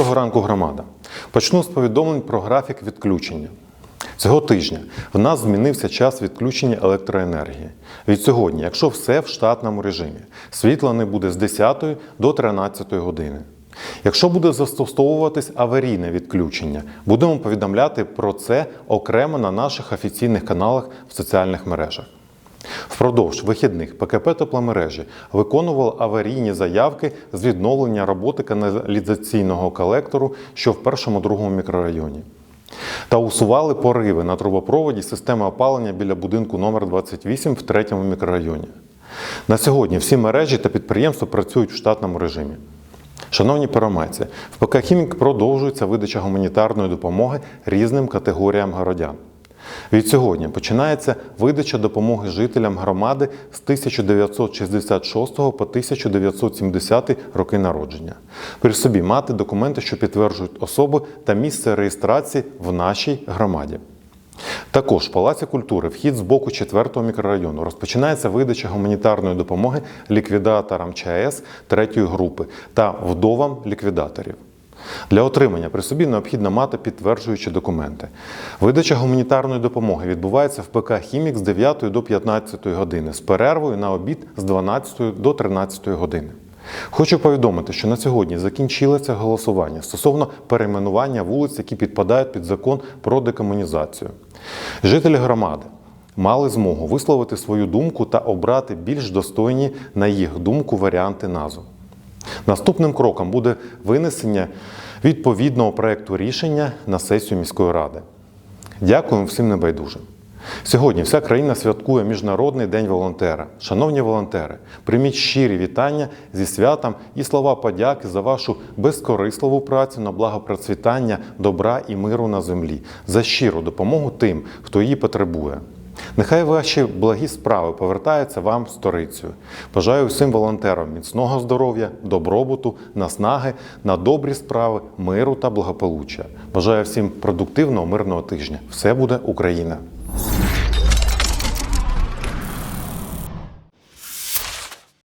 Доброго ранку, громада. Почну з повідомлень про графік відключення. Цього тижня в нас змінився час відключення електроенергії. Від сьогодні, якщо все в штатному режимі, світла не буде з 10 до 13 години. Якщо буде застосовуватись аварійне відключення, будемо повідомляти про це окремо на наших офіційних каналах в соціальних мережах. Впродовж вихідних ПКП тепломережі виконували аварійні заявки з відновлення роботи каналізаційного колектору, що в першому другому мікрорайоні. Та усували пориви на трубопроводі системи опалення біля будинку номер 28 в третьому мікрорайоні. На сьогодні всі мережі та підприємства працюють в штатному режимі. Шановні перомайці, в ПК Хімік продовжується видача гуманітарної допомоги різним категоріям городян. Від сьогодні починається видача допомоги жителям громади з 1966 по 1970 роки народження. При собі мати документи, що підтверджують особу та місце реєстрації в нашій громаді. Також в Палаці культури вхід з боку 4-го мікрорайону розпочинається видача гуманітарної допомоги ліквідаторам ЧАЕС 3 групи та вдовам ліквідаторів. Для отримання при собі необхідно мати підтверджуючі документи. Видача гуманітарної допомоги відбувається в ПК Хімік з 9 до 15 години з перервою на обід з 12 до 13 години. Хочу повідомити, що на сьогодні закінчилося голосування стосовно перейменування вулиць, які підпадають під закон про декомунізацію. Жителі громади мали змогу висловити свою думку та обрати більш достойні, на їх думку, варіанти назв. Наступним кроком буде винесення відповідного проекту рішення на сесію міської ради. Дякуємо всім небайдужим. Сьогодні вся країна святкує Міжнародний день волонтера. Шановні волонтери, прийміть щирі вітання зі святом і слова подяки за вашу безкорисливу працю на благо процвітання, добра і миру на землі, за щиру допомогу тим, хто її потребує. Нехай ваші благі справи повертаються вам сторицею. Бажаю всім волонтерам міцного здоров'я, добробуту, наснаги на добрі справи, миру та благополуччя. Бажаю всім продуктивного мирного тижня. Все буде Україна!